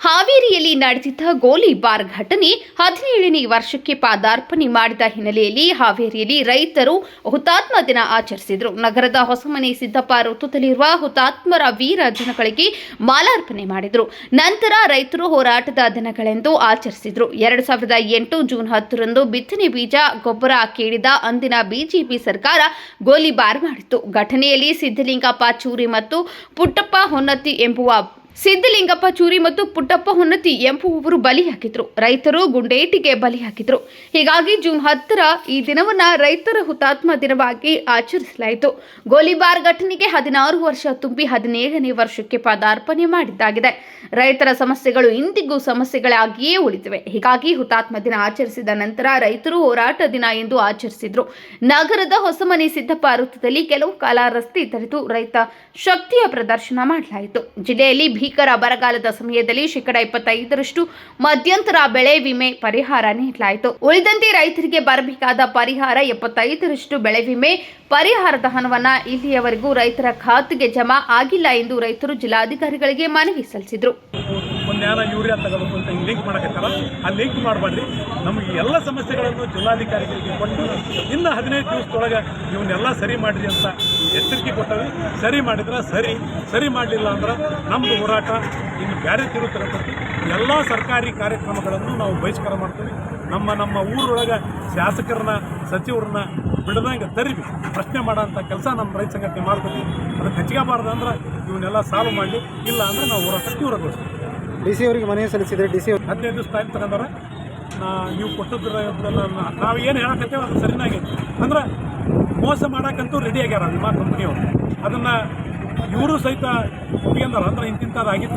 ಹಾವೇರಿಯಲ್ಲಿ ನಡೆದಿದ್ದ ಗೋಲಿಬಾರ್ ಘಟನೆ ಹದಿನೇಳನೇ ವರ್ಷಕ್ಕೆ ಪಾದಾರ್ಪಣೆ ಮಾಡಿದ ಹಿನ್ನೆಲೆಯಲ್ಲಿ ಹಾವೇರಿಯಲ್ಲಿ ರೈತರು ಹುತಾತ್ಮ ದಿನ ಆಚರಿಸಿದರು. ನಗರದ ಹೊಸಮನೆ ಸಿದ್ದಪ್ಪ ವೃತ್ತದಲ್ಲಿರುವ ಹುತಾತ್ಮರ ವೀರ ಜನಗಳಿಗೆ ಮಾಲಾರ್ಪಣೆ ಮಾಡಿದರು. ನಂತರ ರೈತರು ಹೋರಾಟದ ದಿನಗಳೆಂದು ಆಚರಿಸಿದರು. ಎರಡು ಸಾವಿರದ ಎಂಟು ಜೂನ್ ಹತ್ತರಂದು ಬಿತ್ತನೆ ಬೀಜ, ಗೊಬ್ಬರ ಕೇಳಿದ ಅಂದಿನ ಬಿಜೆಪಿ ಸರ್ಕಾರ ಗೋಲಿಬಾರ್ ಮಾಡಿತ್ತು. ಘಟನೆಯಲ್ಲಿ ಸಿದ್ದಲಿಂಗಪ್ಪ ಚೂರಿ ಮತ್ತು ಪುಟ್ಟಪ್ಪ ಹೊನ್ನತಿ ಎಂಬುವ ಸಿದ್ದಲಿಂಗಪ್ಪ ಚೂರಿ ಮತ್ತು ಪುಟ್ಟಪ್ಪ ಹೊನ್ನತಿ ಎಂಬುವವರು ಬಲಿಯಾಗಿದ್ರು ರೈತರು ಗುಂಡೇಟಿಗೆ ಬಲಿ ಹಾಕಿದ್ರು. ಹೀಗಾಗಿ ಜೂನ್ ಹತ್ತರ ಈ ದಿನವನ್ನ ರೈತರ ಹುತಾತ್ಮ ದಿನವಾಗಿ ಆಚರಿಸಲಾಯಿತು. ಗೋಲಿಬಾರ್ ಘಟನೆಗೆ ಹದಿನಾರು ವರ್ಷ ತುಂಬಿ ಹದಿನೇಳನೇ ವರ್ಷಕ್ಕೆ ಪದಾರ್ಪಣೆ ಮಾಡಿದ್ದಾಗಿದೆ. ರೈತರ ಸಮಸ್ಯೆಗಳು ಇಂದಿಗೂ ಸಮಸ್ಯೆಗಳಾಗಿಯೇ ಉಳಿದಿವೆ. ಹೀಗಾಗಿ ಹುತಾತ್ಮ ದಿನ ಆಚರಿಸಿದ ನಂತರ ರೈತರು ಹೋರಾಟ ದಿನ ಎಂದು ಆಚರಿಸಿದ್ರು. ನಗರದ ಹೊಸಮನೆ ಸಿದ್ದಪ್ಪ ವೃತ್ತದಲ್ಲಿ ಕೆಲವು ಕಾಲ ರಸ್ತೆ ತಡೆದು ರೈತ ಶಕ್ತಿಯ ಪ್ರದರ್ಶನ ಮಾಡಲಾಯಿತು. ಜಿಲ್ಲೆಯಲ್ಲಿ ಭೀಕರ ಬರಗಾಲದ ಸಮಯದಲ್ಲಿ ಶೇಕಡಾ ಇಪ್ಪತ್ತೈದರಷ್ಟು ಮಧ್ಯಂತರ ಬೆಳೆ ವಿಮೆ ಪರಿಹಾರ ನೀಡಲಾಯಿತು. ಉಳಿದಂತೆ ರೈತರಿಗೆ ಬರಬೇಕಾದ ಪರಿಹಾರ ಎಪ್ಪತ್ತೈದರಷ್ಟು ಬೆಳೆ ವಿಮೆ ಪರಿಹಾರದ ಹಣವನ್ನ ಇಲ್ಲಿಯವರೆಗೂ ರೈತರ ಖಾತೆಗೆ ಜಮಾ ಆಗಿಲ್ಲ ಎಂದು ರೈತರು ಜಿಲ್ಲಾಧಿಕಾರಿಗಳಿಗೆ ಮನವಿ ಸಲ್ಲಿಸಿದರು. ಯೂರಿಯಾ ತಗೋಬೇಕು ಅಂತ ಲಿಂಕ್ ಮಾಡಕತ್ತಾರ. ಆ ಲಿಂಕ್ ಮಾಡಬೇಡ್ರಿ ನಮಗೆ ಎಲ್ಲ ಸಮಸ್ಯೆಗಳನ್ನು ಜಿಲ್ಲಾಧಿಕಾರಿಗಳಿಗೆ ಕೊಟ್ಟು ಇನ್ನು ಹದಿನೈದು ದಿವಸದೊಳಗೆ ಇವನ್ನೆಲ್ಲ ಸರಿ ಮಾಡಿರಿ ಅಂತ ಎಚ್ಚರಿಕೆ ಕೊಟ್ಟವಿ ಸರಿ ಮಾಡಿದ್ರೆ ಸರಿ ಸರಿ ಮಾಡಲಿಲ್ಲ ಅಂದ್ರೆ ನಮ್ಮದು ಹೋರಾಟ ಇನ್ನು ಬೇರೆ ತಿರುತ್ತಿರತಕ್ಕಂಥ ಎಲ್ಲ ಸರ್ಕಾರಿ ಕಾರ್ಯಕ್ರಮಗಳನ್ನು ನಾವು ಬಹಿಷ್ಕಾರ ಮಾಡ್ತೀವಿ. ನಮ್ಮ ನಮ್ಮ ಊರೊಳಗೆ ಶಾಸಕರನ್ನ ಸಚಿವರನ್ನ ಬಿಡದಂಗೆ ತರಿವಿ. ಪ್ರಶ್ನೆ ಮಾಡೋಂಥ ಕೆಲಸ ನಮ್ಮ ರೈತ ಸಂಘಟನೆ ಮಾಡ್ತೀವಿ ಅದಕ್ಕೆ ಹೆಚ್ಚಿಗಬಾರ್ದು ಅಂದ್ರೆ ಇವನ್ನೆಲ್ಲ ಸಾಲ್ವ್ ಮಾಡಲಿ ಇಲ್ಲ ಅಂದ್ರೆ ನಾವು ಹೋರಾಟ ತೀವ್ರಗೊಳಿಸ್ತೀವಿ. ಡಿ ಸಿ ಅವರಿಗೆ ಮನವಿ ಸಲ್ಲಿಸಿದ್ರೆ ಡಿ ಸಿ ಹದಿನೈದು ದಿವಸ ಟೈಮ್ ತಗೊಂಡ್ರೆ ನೀವು ಕೊಟ್ಟದ್ರೆ ನಾವು ಏನು ಹೇಳಕತ್ತೇವೆ ಅದು ಸರಿನಾಗಿ ಅಂದ್ರೆ ಮೋಸ ಮಾಡೋಕ್ಕಂತೂ ರೆಡಿ ಆಗ್ಯಾರ ವಿಮಾ ಕಂಪ್ನಿಯವರು ಅದನ್ನು ಇವರು ಸಹಿತ ಒಪ್ಪಿಗೆಂದಾರ ಅಂದ್ರೆ ಇಂತಿಂಥದ್ದಾಗಿತ್ತು.